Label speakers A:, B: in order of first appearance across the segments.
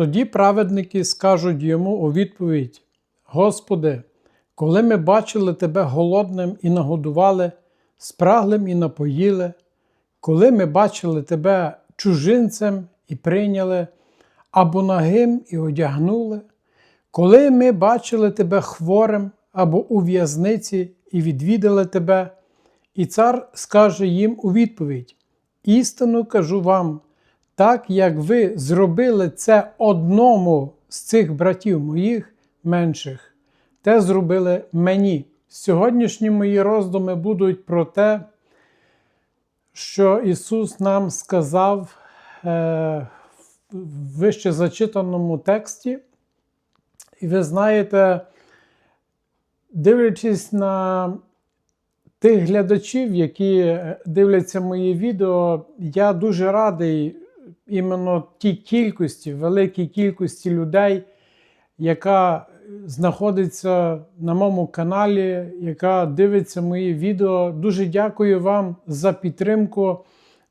A: Тоді праведники скажуть йому у відповідь: Господи, коли ми бачили Тебе голодним і нагодували, спраглим і напоїли, коли ми бачили Тебе чужинцем і прийняли, або нагим і одягнули, коли ми бачили Тебе хворим або у в'язниці і відвідали Тебе, і цар скаже їм у відповідь: Істину кажу вам, так як ви зробили це одному з цих братів моїх менших, те зробили мені. Сьогоднішні мої роздуми будуть про те, що Ісус нам сказав е, в вище зачитаному тексті. І ви знаєте, дивлячись на тих глядачів, які дивляться мої відео, я дуже радий іменно тій кількості, великій кількості людей, яка знаходиться на моєму каналі, яка дивиться мої відео. Дуже дякую вам за підтримку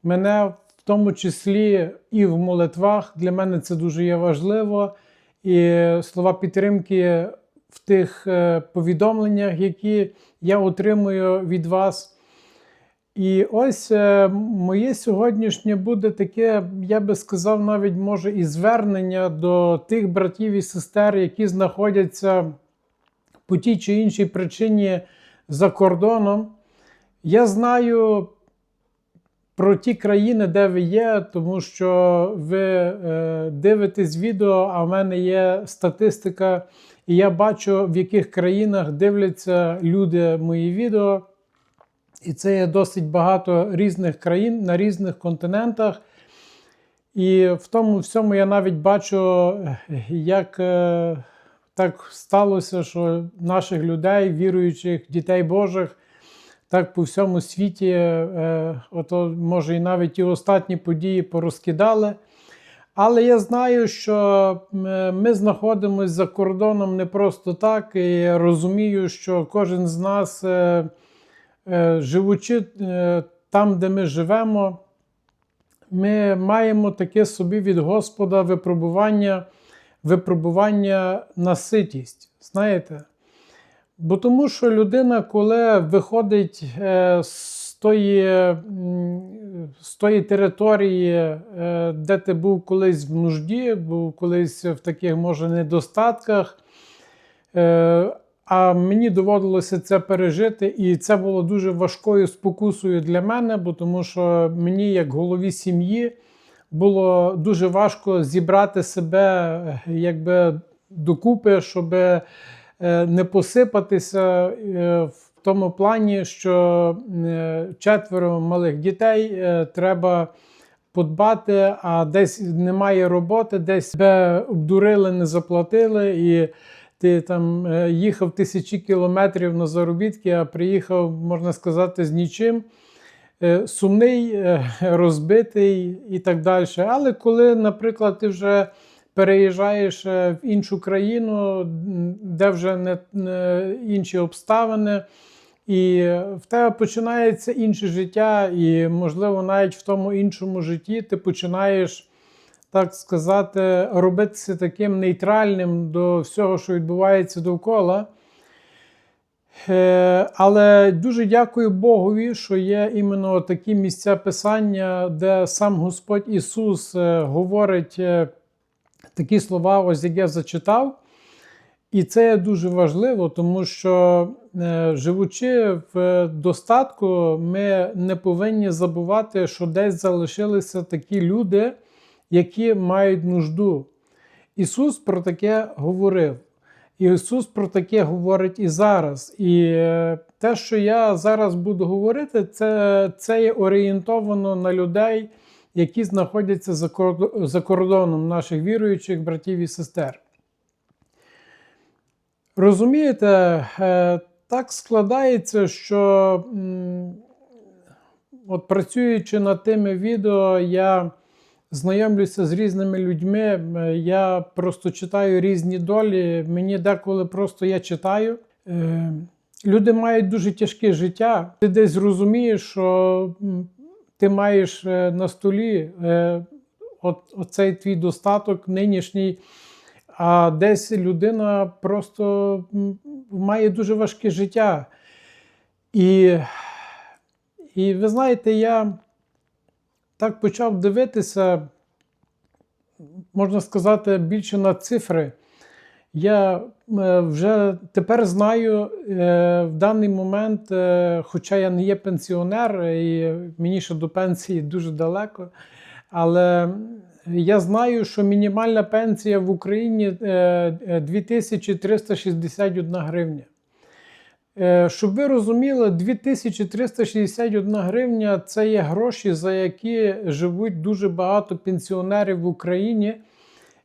A: мене, в тому числі і в молитвах. Для мене це дуже є важливо. І слова підтримки в тих е, повідомленнях, які я отримую від вас. І ось е, моє сьогоднішнє буде таке, я би сказав, навіть може і звернення до тих братів і сестер, які знаходяться по тій чи іншій причині за кордоном. Я знаю про ті країни, де ви є, тому що ви е, дивитесь відео, а в мене є статистика, і я бачу, в яких країнах дивляться люди мої відео. І це є досить багато різних країн на різних континентах. І в тому всьому я навіть бачу, як е, так сталося, що наших людей, віруючих дітей Божих, так по всьому світі, е, ото, може, і навіть і останні події порозкидали. Але я знаю, що ми знаходимося за кордоном не просто так, і розумію, що кожен з нас. Е, живучи е, там, де ми живемо, ми маємо таке собі від Господа випробування, випробування на ситість. Знаєте? Бо тому що людина, коли виходить е, з тої з тої території, де ти був колись в нужді, був колись в таких, може, недостатках, а мені доводилося це пережити, і це було дуже важкою спокусою для мене, бо тому що мені, як голові сім'ї, було дуже важко зібрати себе якби докупи, щоб е, не посипатися е, в тому плані, що е, четверо малих дітей треба подбати, а десь немає роботи, десь тебе обдурили, не заплатили. і ти там е, їхав тисячі кілометрів на заробітки, а приїхав, можна сказати, з нічим. Е, сумний, е, розбитий і так далі. Але коли, наприклад, ти вже переїжджаєш в іншу країну, де вже не, не інші обставини, і в тебе починається інше життя, і, можливо, навіть в тому іншому житті ти починаєш так сказати, робитися таким нейтральним до всього, що відбувається довкола. Е, але дуже дякую Богові, що є іменно такі місця Писання, де сам Господь Ісус е, говорить е, такі слова, ось як я зачитав. І це є дуже важливо, тому що, живучи в достатку, ми не повинні забувати, що десь залишилися такі люди які мають нужду. Ісус про таке говорив. І Ісус про таке говорить і зараз. І е, те, що я зараз буду говорити, це це є орієнтовано на людей, які знаходяться за кордоном наших віруючих братів і сестер. Розумієте, е, так складається, що от працюючи над тими відео, я знайомлюся з різними людьми. Е, я просто читаю різні долі. Мені деколи просто я читаю. Е, люди мають дуже тяжке життя. Ти десь розумієш, що ти маєш е, на столі от, оцей твій достаток нинішній. А десь людина просто має дуже важке життя. І, і ви знаєте, я так почав дивитися, можна сказати, більше на цифри. Я е, вже тепер знаю е, в даний момент, е, хоча я не є пенсіонер, і мені ще до пенсії дуже далеко, але я знаю, що мінімальна пенсія в Україні е, е, 2361 гривня. Е, Щоб ви розуміли, 2361 гривня це є гроші, за які живуть дуже багато пенсіонерів в Україні.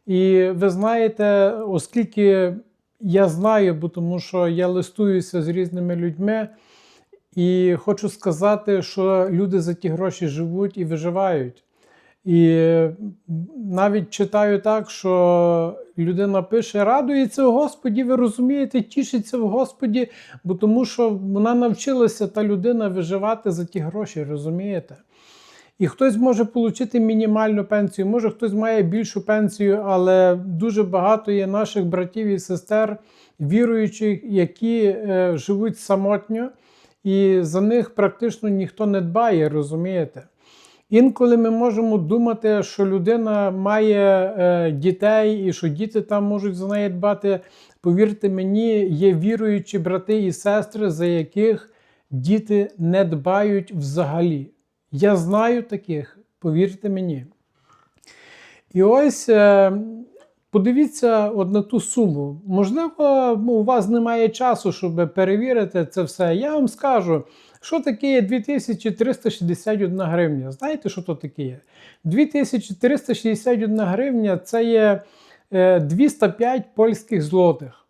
A: І ви знаєте, оскільки я знаю, бо тому що я листуюся з різними людьми, і хочу сказати, що люди за ті гроші живуть і виживають. І навіть читаю так, що людина пише: радується в Господі, ви розумієте, тішиться в Господі, бо тому що вона навчилася та людина виживати за ті гроші, розумієте? І хтось може отримати мінімальну пенсію, може хтось має більшу пенсію, але дуже багато є наших братів і сестер, віруючих, які е, живуть самотньо, і за них практично ніхто не дбає, розумієте? Інколи ми можемо думати, що людина має е, дітей і що діти там можуть за неї дбати. Повірте мені, є віруючі брати і сестри, за яких діти не дбають взагалі. Я знаю таких, повірте мені. І ось е, подивіться от на ту суму. Можливо, у вас немає часу, щоб перевірити це все. Я вам скажу, що таке 2361 гривня. Знаєте, що то таке є? 2361 гривня це є е, 205 польських злотих.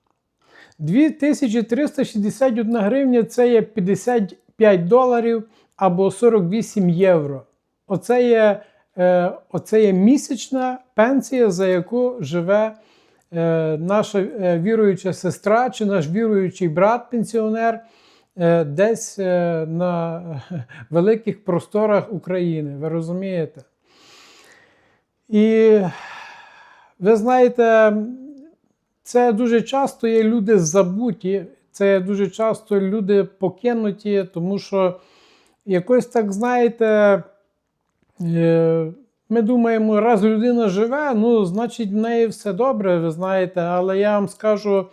A: 2361 гривня це є 55 доларів або 48 євро. Оце є, е, оце є місячна пенсія, за яку живе е, наша е, віруюча сестра чи наш віруючий брат-пенсіонер е, десь е, на великих просторах України. Ви розумієте? І ви знаєте, це дуже часто є люди забуті, це дуже часто люди покинуті, тому що якось так, знаєте, е, ми думаємо, раз людина живе, ну, значить, в неї все добре, ви знаєте, але я вам скажу,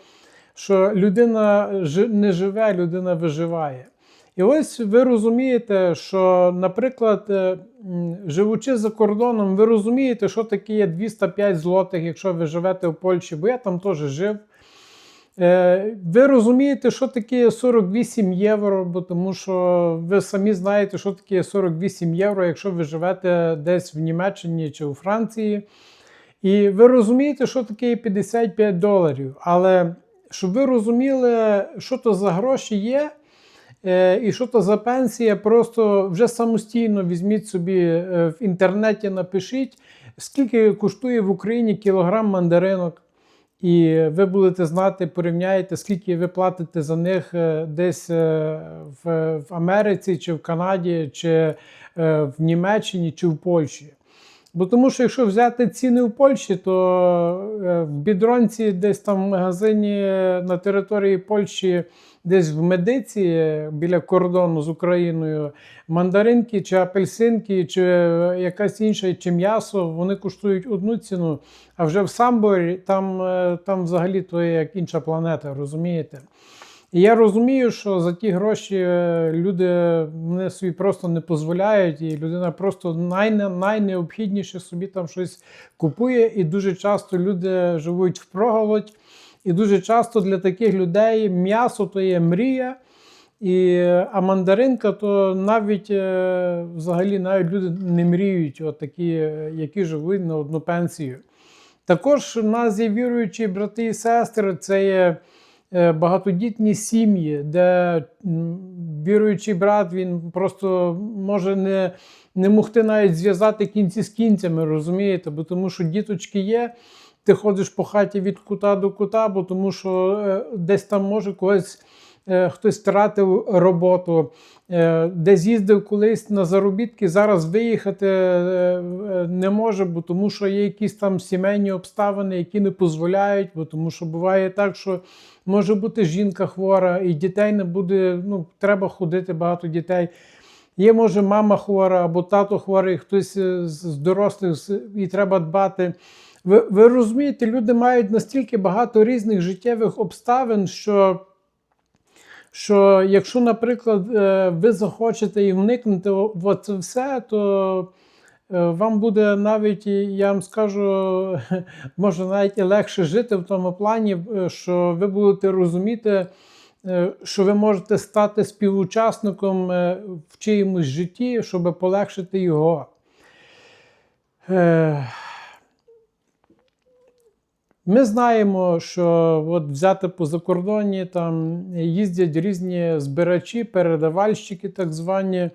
A: що людина не живе, людина виживає. І ось ви розумієте, що, наприклад, е, живучи за кордоном, ви розумієте, що таке є 205 злотих, якщо ви живете в Польщі, бо я там теж жив. Е, Ви розумієте, що таке 48 євро, бо тому що ви самі знаєте, що таке 48 євро, якщо ви живете десь в Німеччині чи у Франції. І ви розумієте, що таке 55 доларів. Але щоб ви розуміли, що то за гроші є, е, і що то за пенсія, просто вже самостійно візьміть собі е, в інтернеті, напишіть, скільки коштує в Україні кілограм мандаринок. І ви будете знати, порівняєте, скільки ви платите за них е, десь в, Америці, чи в Канаді, чи в Німеччині, чи в Польщі. Бо тому що якщо взяти ціни в Польщі, то е, в бідронці, десь там в магазині на території Польщі, десь в медиці біля кордону з Україною, мандаринки чи апельсинки, чи е, якась інша, чи м'ясо, вони коштують одну ціну. А вже в Самборі там, е, там взагалі то є як інша планета, розумієте? І я розумію, що за ті гроші е, люди вони собі просто не дозволяють, і людина просто найне, найнеобхідніше собі там щось купує. І дуже часто люди живуть впроголодь. І дуже часто для таких людей м'ясо то є мрія. І, а мандаринка, то навіть е, взагалі навіть люди не мріють, от такі, е, які живуть на одну пенсію. Також в нас є віруючі брати і сестри, це є багатодітні сім'ї, де віруючий брат він просто може не, не могти навіть зв'язати кінці з кінцями, розумієте? Бо тому що діточки є, ти ходиш по хаті від кута до кута, бо тому що е, десь там може когось е, хтось втратив роботу, е, де з'їздив колись на заробітки, зараз виїхати е, е, не може, бо тому що є якісь там сімейні обставини, які не дозволяють, бо тому що буває так, що може бути жінка хвора, і дітей не буде, ну, треба ходити багато дітей. Є, може, мама хвора або тато хворий, хтось е, з дорослих і треба дбати. Ви, ви розумієте, люди мають настільки багато різних життєвих обставин, що, що якщо, наприклад, е, ви захочете і вникнути в це все, то е, вам буде навіть, я вам скажу, може навіть і легше жити в тому плані, е, що ви будете розуміти, що ви можете стати співучасником в чиємусь житті, щоб полегшити його. Ми знаємо, що от взяти по закордонні там їздять різні збирачі, передавальщики, так звані. Е,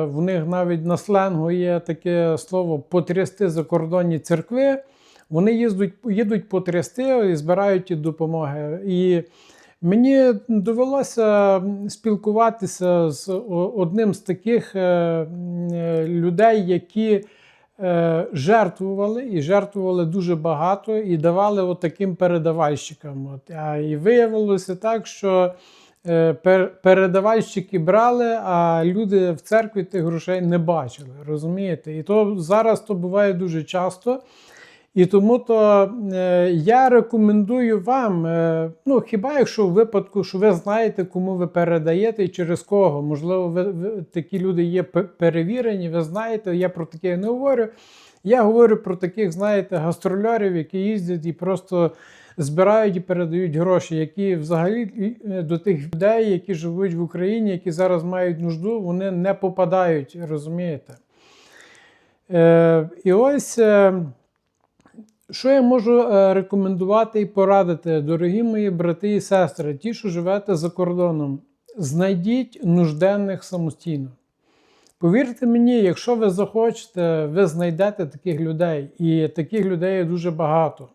A: В них навіть на сленгу є таке слово потрясти закордонні церкви. Вони їздуть, їдуть потрясти і збирають допомоги. І мені довелося спілкуватися з одним з таких е, е, людей, які жертвували і жертвували дуже багато і давали от таким передавальщикам. От. А, і виявилося так, що е, пер- передавальщики брали, а люди в церкві тих грошей не бачили. Розумієте? І то зараз то буває дуже часто. І тому то е, я рекомендую вам, е, ну хіба якщо в випадку, що ви знаєте, кому ви передаєте і через кого. Можливо, ви, ви такі люди є перевірені, ви знаєте, я про таке не говорю. Я говорю про таких, знаєте, гастрольорів, які їздять і просто збирають і передають гроші, які взагалі е, до тих людей, які живуть в Україні, які зараз мають нужду, вони не попадають, розумієте? Е, і ось. Е, що я можу е, рекомендувати і порадити, дорогі мої брати і сестри, ті, що живете за кордоном, знайдіть нужденних самостійно. Повірте мені, якщо ви захочете, ви знайдете таких людей, і таких людей є дуже багато.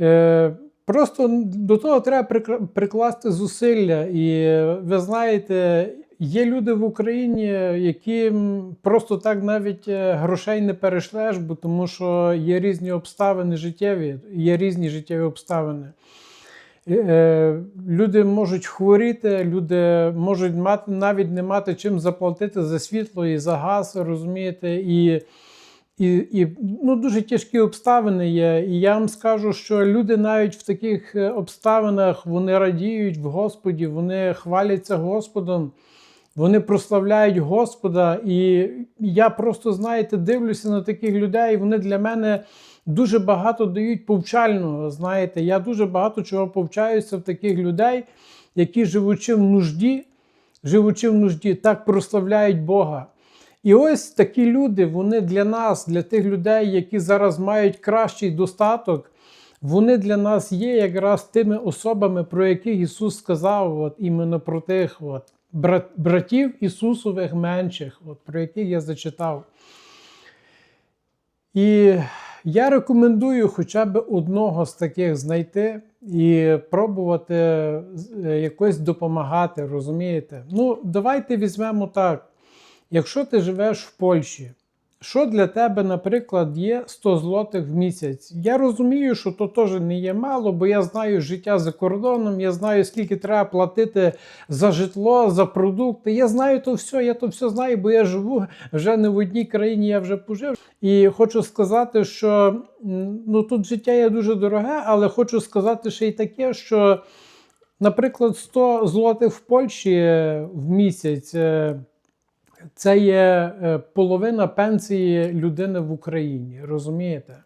A: Е, Просто до того треба прикласти зусилля. І ви знаєте, є люди в Україні, яким просто так навіть е, грошей не перешлеш, бо тому що є різні обставини життєві, є різні життєві обставини. Е, Люди можуть хворіти, люди можуть мати навіть не мати чим заплатити за світло і за газ, розумієте, і, і, і ну, дуже тяжкі обставини є. І я вам скажу, що люди навіть в таких е, обставинах вони радіють в Господі, вони хваляться Господом. Вони прославляють Господа, і я просто, знаєте, дивлюся на таких людей, вони для мене дуже багато дають повчального. Знаєте, я дуже багато чого повчаюся в таких людей, які живучи в нужді, живучи в нужді, так прославляють Бога. І ось такі люди, вони для нас, для тих людей, які зараз мають кращий достаток, вони для нас є якраз тими особами, про яких Ісус сказав, от іменно про тих от, братів Ісусових менших, от, про яких я зачитав. І я рекомендую хоча б одного з таких знайти і пробувати е, якось допомагати, розумієте? Ну, давайте візьмемо так. Якщо ти живеш в Польщі, що для тебе, наприклад, є 100 злотих в місяць? Я розумію, що то теж не є мало, бо я знаю життя за кордоном, я знаю, скільки треба платити за житло, за продукти. Я знаю то все, я то все знаю, бо я живу вже не в одній країні, я вже пожив. І хочу сказати, що ну, тут життя є дуже дороге, але хочу сказати ще й таке, що, наприклад, 100 злотих в Польщі е, в місяць. Це є е, половина пенсії людини в Україні, розумієте?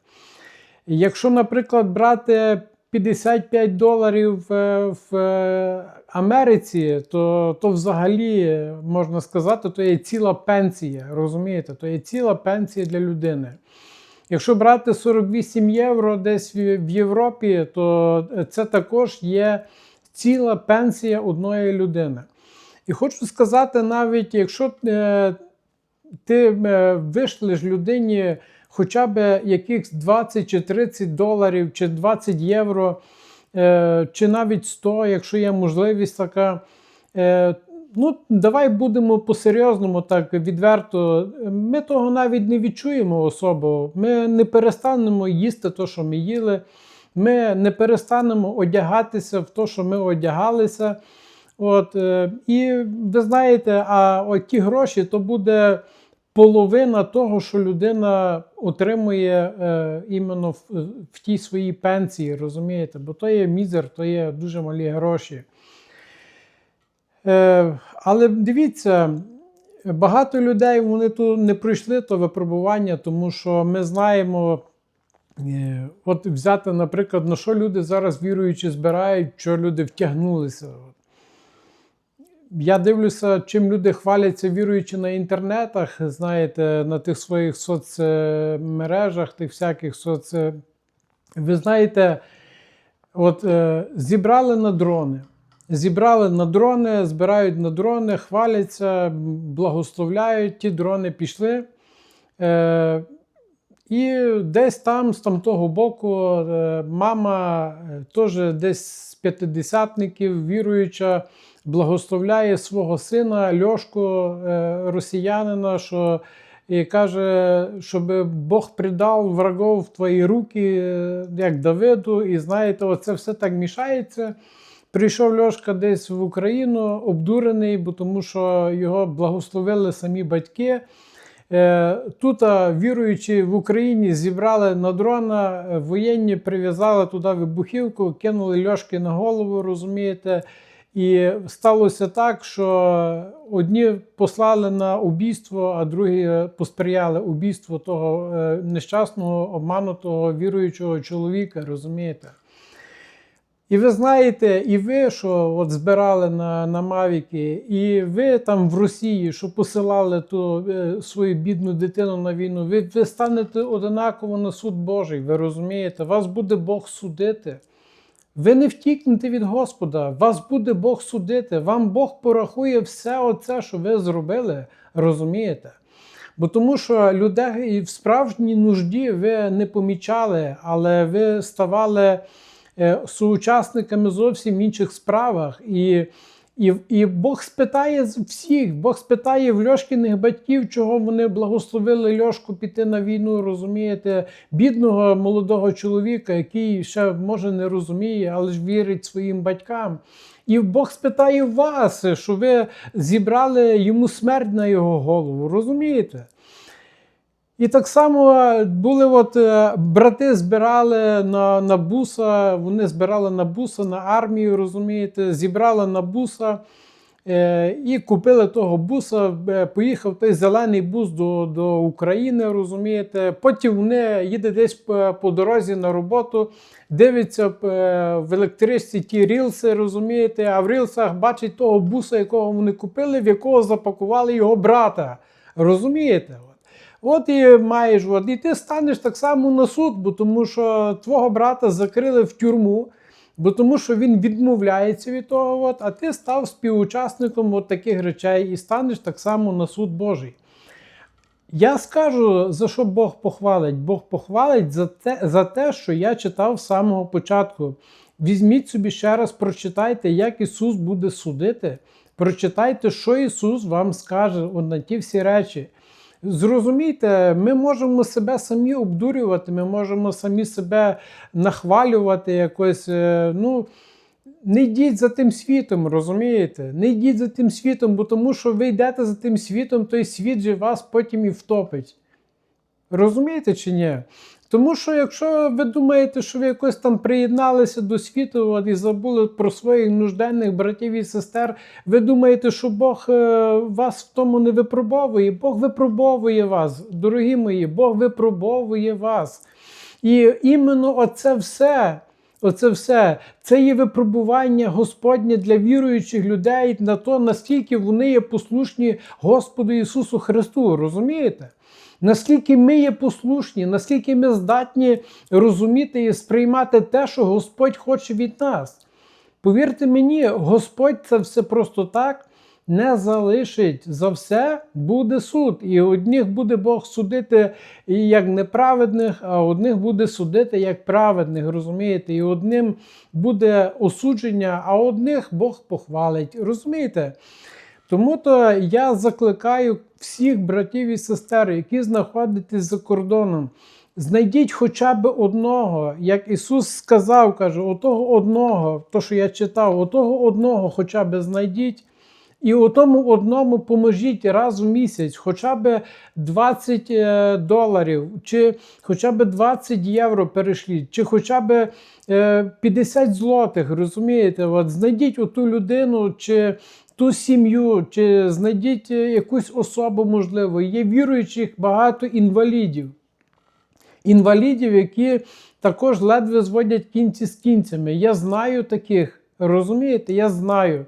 A: Якщо, наприклад, брати 55 доларів е, в е, Америці, то, то взагалі можна сказати, то є ціла пенсія, розумієте? То є ціла пенсія для людини. Якщо брати 48 євро десь в Європі, то це також є ціла пенсія одної людини. І хочу сказати, навіть якщо е, ти е, вишлеш людині хоча б якихось 20 чи 30 доларів чи 20 євро, е, чи навіть 100, якщо є можливість така. Е, Ну, давай будемо по-серйозному, так відверто. Ми того навіть не відчуємо особо. Ми не перестанемо їсти те, що ми їли. Ми не перестанемо одягатися в те, що ми одягалися. От, е, І ви знаєте, а от ті гроші то буде половина того, що людина отримує е, іменно в, в тій своїй пенсії, розумієте? Бо то є мізер, то є дуже малі гроші. Е, але дивіться, багато людей вони тут не пройшли то випробування, тому що ми знаємо. е, От взяти, наприклад, на що люди зараз віруючи збирають, що люди втягнулися. От. Я дивлюся, чим люди хваляться, віруючи на інтернетах, знаєте, на тих своїх соцмережах, тих всяких соц. Ви знаєте, от е, зібрали на дрони. Зібрали на дрони, збирають на дрони, хваляться, благословляють, ті дрони пішли. Е, і десь там, з того боку, е, мама е, теж десь п'ятидесятників, віруюча, благословляє свого сина Льошку, е, росіянина, що і каже, щоб Бог придав врагов в твої руки, е, як Давиду. І знаєте, оце все так мішається. Прийшов Льошка десь в Україну, обдурений, бо тому що його благословили самі батьки. Е, Тут, а, віруючи в Україні, зібрали на дрона, е, воєнні прив'язали туди вибухівку, кинули льошки на голову, розумієте. І сталося так, що одні послали на убійство, а другі е, посприяли убійству того е, нещасного, обманутого віруючого чоловіка, розумієте. І ви знаєте, і ви, що от збирали на на Мавіки, і ви там в Росії, що посилали ту е, свою бідну дитину на війну, ви, ви станете одинаково на суд Божий. Ви розумієте? Вас буде Бог судити. Ви не втікнете від Господа, вас буде Бог судити. Вам Бог порахує все оце, що ви зробили. Розумієте? Бо тому що людей в справжній нужді ви не помічали, але ви ставали соучасниками зовсім інших справах. І, і, і Бог спитає всіх, Бог спитає в Льошкиних батьків, чого вони благословили Льошку піти на війну, розумієте, бідного молодого чоловіка, який ще може не розуміє, але ж вірить своїм батькам. І Бог спитає вас, що ви зібрали йому смерть на його голову, розумієте? І так само були от е, брати збирали на на буса, вони збирали на буса на армію, розумієте, зібрали на буса е, і купили того буса. е, Поїхав той зелений бус до до України, розумієте. Потім вони їде десь по, по дорозі на роботу, дивиться е, в електричці ті рілси, розумієте, а в рілсах бачить того буса, якого вони купили, в якого запакували його брата. Розумієте? От і маєш, от, і ти станеш так само на суд, бо тому що твого брата закрили в тюрму, бо тому що він відмовляється від того, от, а ти став співучасником от таких речей і станеш так само на суд Божий. Я скажу, за що Бог похвалить. Бог похвалить за те, за те, що я читав з самого початку. Візьміть собі ще раз, прочитайте, як Ісус буде судити. Прочитайте, що Ісус вам скаже на ті всі речі. Зрозумійте, ми можемо себе самі обдурювати, ми можемо самі себе нахвалювати якось. е, ну, Не йдіть за тим світом, розумієте? Не йдіть за тим світом, бо тому що ви йдете за тим світом, той світ же вас потім і втопить. Розумієте чи ні? Тому що, якщо ви думаєте, що ви якось там приєдналися до світу от, і забули про своїх нужденних братів і сестер, ви думаєте, що Бог е, вас в тому не випробовує. Бог випробовує вас, дорогі мої, Бог випробовує вас. І іменно оце все. Оце все, це є випробування Господнє для віруючих людей на то, наскільки вони є послушні Господу Ісусу Христу. Розумієте? Наскільки ми є послушні, наскільки ми здатні розуміти і сприймати те, що Господь хоче від нас. Повірте мені, Господь це все просто так не залишить. За все буде суд. І одних буде Бог судити як неправедних, а одних буде судити як праведних. Розумієте? І одним буде осудження, а одних Бог похвалить. Розумієте? Тому то я закликаю всіх братів і сестер, які знаходитесь за кордоном. Знайдіть хоча б одного, як Ісус сказав, каже, отого одного, то, що я читав, отого одного хоча б знайдіть, і отому одному поможіть раз в місяць, хоча б 20 е, доларів, чи хоча б 20 євро перешліть, чи хоча б е, 50 злотих, розумієте? От знайдіть оту людину, чи ту сім'ю, чи знайдіть е, якусь особу, можливо. Є віруючих багато інвалідів інвалідів, які також ледве зводять кінці з кінцями. Я знаю таких, розумієте? Я знаю.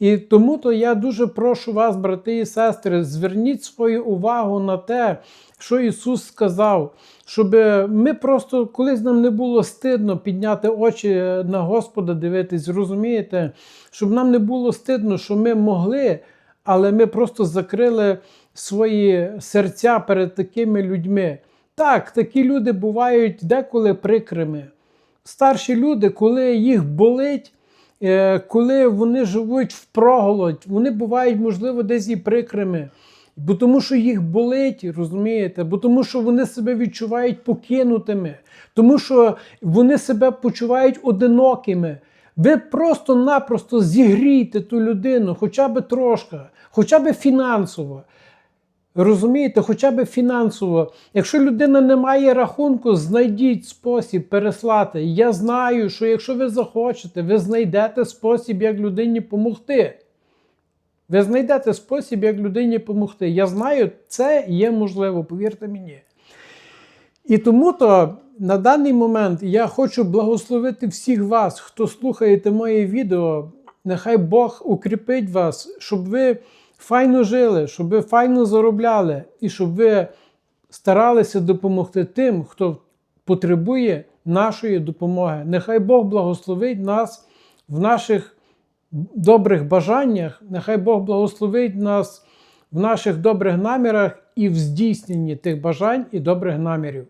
A: І тому то я дуже прошу вас, брати і сестри, зверніть свою увагу на те, що Ісус сказав, щоб ми просто колись нам не було стидно підняти очі на Господа, дивитись, розумієте, щоб нам не було стидно, що ми могли, але ми просто закрили свої серця перед такими людьми. Так, такі люди бувають деколи прикрими. Старші люди, коли їх болить, е, коли вони живуть в проголодь, вони бувають, можливо, десь і прикрими. Бо тому, що їх болить, розумієте, бо тому, що вони себе відчувають покинутими, тому що вони себе почувають одинокими. Ви просто-напросто зігрійте ту людину, хоча б трошки, хоча б фінансово. Розумієте, хоча б фінансово. Якщо людина не має рахунку, знайдіть спосіб переслати. Я знаю, що якщо ви захочете, ви знайдете спосіб, як людині допомогти. Ви знайдете спосіб, як людині допомогти. Я знаю, це є можливо, повірте мені. І тому то на даний момент я хочу благословити всіх вас, хто слухаєте моє відео. Нехай Бог укріпить вас, щоб ви файно жили, щоб ви файно заробляли і щоб ви старалися допомогти тим, хто потребує нашої допомоги. Нехай Бог благословить нас в наших добрих бажаннях, нехай Бог благословить нас в наших добрих намірах і в здійсненні тих бажань і добрих намірів.